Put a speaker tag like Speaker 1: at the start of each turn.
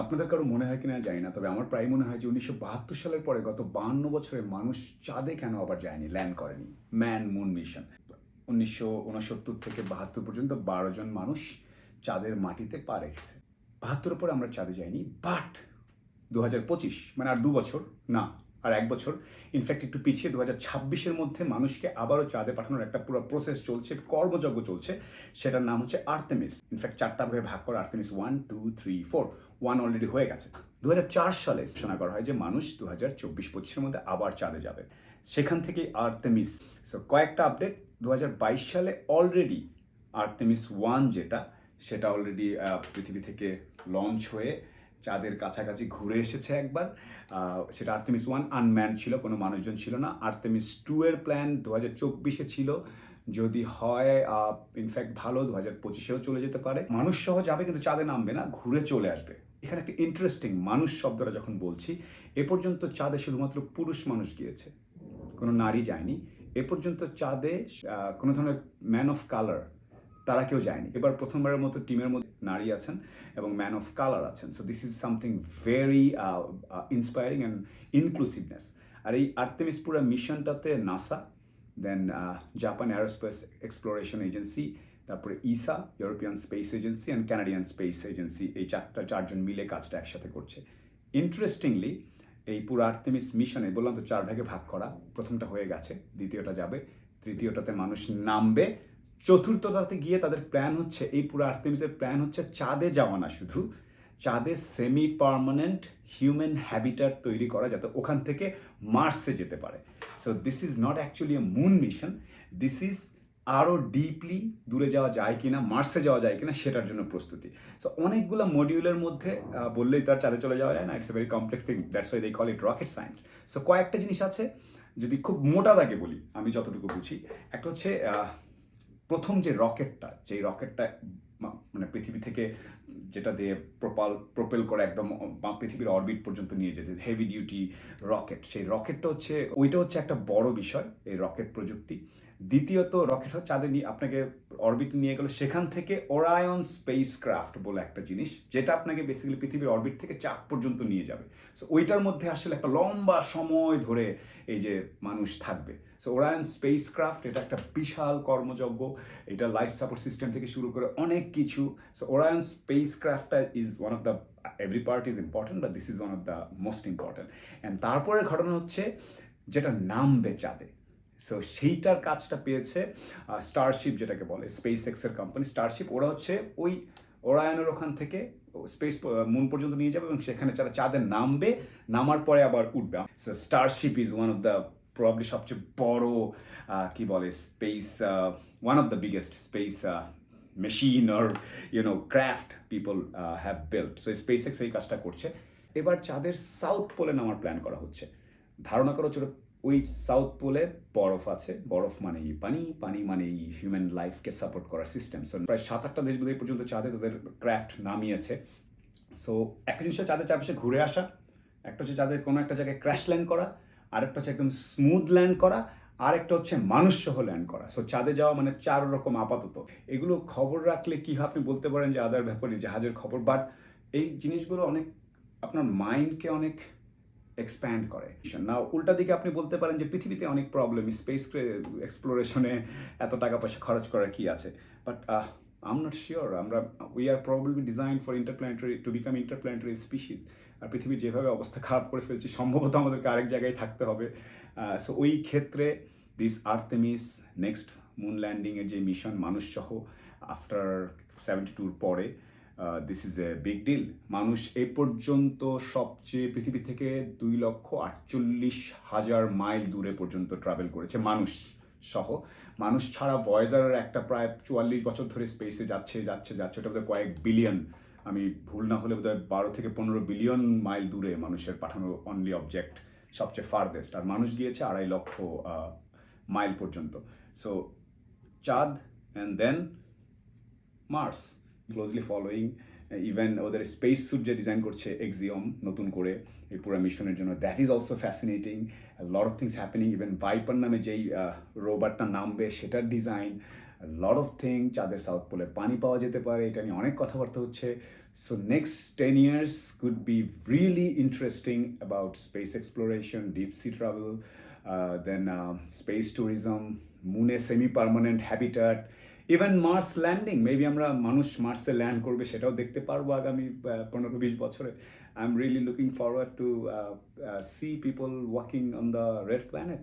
Speaker 1: আপনাদের কারও মনে হয় কিনা জানি না, তবে আমার প্রায় মনে হয় যে উনিশশো বাহাত্তর সালের পরে গত বান্ন বছরে মানুষ চাঁদে কেন আবার যায়নি ল্যান্ড করেনি? ম্যান মুন মিশন উনিশশো উনসত্তর থেকে বাহাত্তর পর্যন্ত বারো জন মানুষ চাঁদের মাটিতে পা রেখেছে। বাহাত্তর পরে আমরা চাঁদে যাইনি বাট দু হাজার পঁচিশ মানে আর দু বছর, না আর এক বছর। ইনফ্যাক্ট একটু পিছিয়ে দু হাজার ছাব্বিশের মধ্যে মানুষকে আবারও চাঁদে পাঠানোর একটা পুরো প্রসেস চলছে, কর্মযজ্ঞ চলছে। সেটার নাম হচ্ছে আর্তেমিস ইনফ্যাক্ট চারটা ভাবে ভাগ করা Artemis one two three four one already হয়ে গেছে। দু হাজার চার সালে ঘোষণা করা হয় যে মানুষ দু হাজার চব্বিশ পঁচিশের মধ্যে আবার চাঁদে যাবে। সেখান থেকে আর্তেমিস সো কয়েকটা আপডেট দু হাজার বাইশ সালে অলরেডি আর্তেমিস ওয়ান যেটা, সেটা অলরেডি পৃথিবী থেকে লঞ্চ হয়ে চাঁদের কাছাকাছি ঘুরে এসেছে একবার। সেটা আর্তেমিস ওয়ান আনম্যান ছিল, কোনো মানুষজন ছিল না। আর্তেমিস টু এর প্ল্যান দু হাজার চব্বিশে ছিল। যদি হয় ইনফ্যাক্ট ভালো দু হাজার পঁচিশেও চলে যেতে পারে। মানুষ সহ যাবে কিন্তু চাঁদে নামবে না, ঘুরে চলে আসবে। এখানে একটা ইন্টারেস্টিং মানুষ শব্দটা যখন বলছি, এ পর্যন্ত চাঁদে শুধুমাত্র পুরুষ মানুষ গিয়েছে। কোনো নারী যায়নি। এ পর্যন্ত চাঁদে কোনো ধরনের ম্যান অফ কালার তারা কেউ যায়নি। এবার প্রথমবারের মতো টিমের মধ্যে নারী আছেন এবং ম্যান অফ কালার আছেন। So this is something very inspiring and inclusiveness আর এই আর্তেমিস পুরো মিশনটাতে NASA then Japan aerospace exploration agency তারপরে ESA European space agency and Canadian space agency এই চারটা, চারজন মিলে কাজটা একসাথে করছে। ইন্টারেস্টিংলি এই পুরো আর্তেমিস মিশনে বললাম তো চার ভাগে ভাগ করা। প্রথমটা হয়ে গেছে, দ্বিতীয়টা যাবে, তৃতীয়টাতে মানুষ নামবে চতুর্থটাতে গিয়ে তাদের প্ল্যান হচ্ছে, এই পুরো আর্তেমিসের প্ল্যান হচ্ছে চাঁদে যাওয়া না শুধু, চাঁদে সেমি পার্মানেন্ট হিউম্যান হ্যাবিটাট তৈরি করা যাতে ওখান থেকে মার্সে যেতে পারে। So this is not actually a moon mission this is আরও ডিপলি দূরে যাওয়া যায় কিনা মার্সে যাওয়া যায় কিনা সেটার জন্য প্রস্তুতি। সো অনেকগুলো মডিউলের মধ্যে বললেই তার চাঁদে চলে যাওয়া যায় না it's a very complex thing that's why they call it rocket science so কয়েকটা জিনিস আছে, যদি খুব মোটা দাগে বলি, আমি যতটুকু বুঝি, একটা হচ্ছে প্রথম যে রকেটটা, যেই রকেটটা মানে পৃথিবী থেকে যেটা দিয়ে প্রপাল, প্রোপেল করে একদম পৃথিবীর অরবিট পর্যন্ত নিয়ে যেতে হেভি ডিউটি রকেট, সেই রকেটটা হচ্ছে, ওইটা হচ্ছে একটা বড় বিষয়, এই রকেট প্রযুক্তি। দ্বিতীয়ত, রকেট চাঁদে নিয়ে আপনাকে অরবিট নিয়ে গেল। সেখান থেকে ওরায়ন স্পেস ক্রাফট বলে একটা জিনিস, যেটা আপনাকে বেসিক্যালি পৃথিবীর অরবিট থেকে চাঁদ পর্যন্ত নিয়ে যাবে। সো ওইটার মধ্যে আসলে একটা লম্বা সময় ধরে এই যে মানুষ থাকবে। সো ওরায়ন স্পেস ক্রাফট এটা একটা বিশাল কর্মযজ্ঞ। এটা লাইফ সাপোর্ট সিস্টেম থেকে শুরু করে অনেক কিছু। So Orion space ক্রাফটটা is one of the every part is important but this is one of the most important and তারপরের ঘটনা হচ্ছে, যেটা নামবে চাঁদে। সো সেইটার কাজটা পেয়েছে স্টারশিপ যেটাকে বলে স্পেস এক্সের কোম্পানি স্টারশিপ ওরা হচ্ছে ওই ওরায়নের ওখান থেকে স্পেস মুন পর্যন্ত নিয়ে যাবে এবং সেখানে যারা চাঁদে নামবে, নামার পরে আবার উঠবে। So Starship is one of the probably সবচেয়ে বড় কি বলে space one of the biggest space machine or you know craft people have built SpaceX x এই কাজটা করছে। এবার চাঁদের সাউথ পোলে নামার প্ল্যান করা হচ্ছে। ধারণা করা হচ্ছে ওই সাউথ পোলে বরফ আছে। বরফ মানেই পানি পানি মানেই হিউম্যান লাইফকে সাপোর্ট করার সিস্টেম সো প্রায় সাত আটটা দেশ বোধহয় পর্যন্ত চাঁদে তাদের ক্রাফট নামিয়েছে। সো একটা জিনিস হচ্ছে চাঁদের চারপাশে ঘুরে আসা, একটা হচ্ছে চাঁদের কোনো একটা জায়গায় ক্র্যাশ ল্যান্ড করা, আরেকটা হচ্ছে একদম স্মুথ ল্যান্ড করা, আরেকটা হচ্ছে মানুষ সহ ল্যান্ড করা। সো চাঁদে যাওয়া মানে চার রকম আপাতত। এগুলো খবর রাখলে কি হয় আপনি বলতে পারেন যে আদার ব্যাপারে জাহাজের খবর? বাট এই জিনিসগুলো অনেক আপনার মাইন্ডকে অনেক এক্সপ্যান্ড করে। না উল্টা দিকে আপনি বলতে পারেন যে পৃথিবীতে অনেক প্রবলেম স্পেস এক্সপ্লোরেশনে এত টাকা পয়সা খরচ করার কি আছে? বাট আম নট শিওর আমরা we are probably design for interplanetary to become interplanetary species আর পৃথিবীর যেভাবে অবস্থা খারাপ করে ফেলছি, সম্ভবত আমাদেরকে আরেক জায়গায় থাকতে হবে। সো ওই ক্ষেত্রে দিস আর্তেমিস নেক্সট মুন ল্যান্ডিংয়ের যে মিশন মানুষ সহ আফটার সেভেন্টি টুর পরে this is a big deal মানুষ এ পর্যন্ত সবচেয়ে পৃথিবী থেকে দুই লক্ষ আটচল্লিশ হাজার মাইল দূরে পর্যন্ত ট্রাভেল করেছে মানুষ সহ। মানুষ ছাড়া ভয়েজারের একটা প্রায় চুয়াল্লিশ বছর ধরে স্পেসে যাচ্ছে যাচ্ছে যাচ্ছে। ওটা বোধহয় কয়েক বিলিয়ন আমি ভুল না হলে বোধহয় বারো থেকে পনেরো বিলিয়ন মাইল দূরে মানুষের পাঠানো অনলি অবজেক্ট সবচেয়ে ফারদেস্ট আর মানুষ গিয়েছে আড়াই লক্ষ মাইল পর্যন্ত। সো চাঁদ and then Mars closely following even ওদের স্পেস স্যুট যে ডিজাইন করছে এক্সিওম নতুন করে এই পুরো মিশনের জন্য that is also fascinating lot of things happening even Viper নামে যেই রোবারটা নামবে সেটার ডিজাইন লট অফ থিং চাঁদের সাউথ পোলে পানি পাওয়া যেতে পারে, এটা নিয়ে অনেক কথাবার্তা হচ্ছে। So next ten years could be really interesting about space exploration deep sea travel then space tourism মুনে semi permanent habitat even Mars landing maybe আমরা মানুষ মার্সে ল্যান্ড করবে, সেটাও দেখতে পারব আগামী পনেরো বিশ বছরে। I am really looking forward to see people walking on the red planet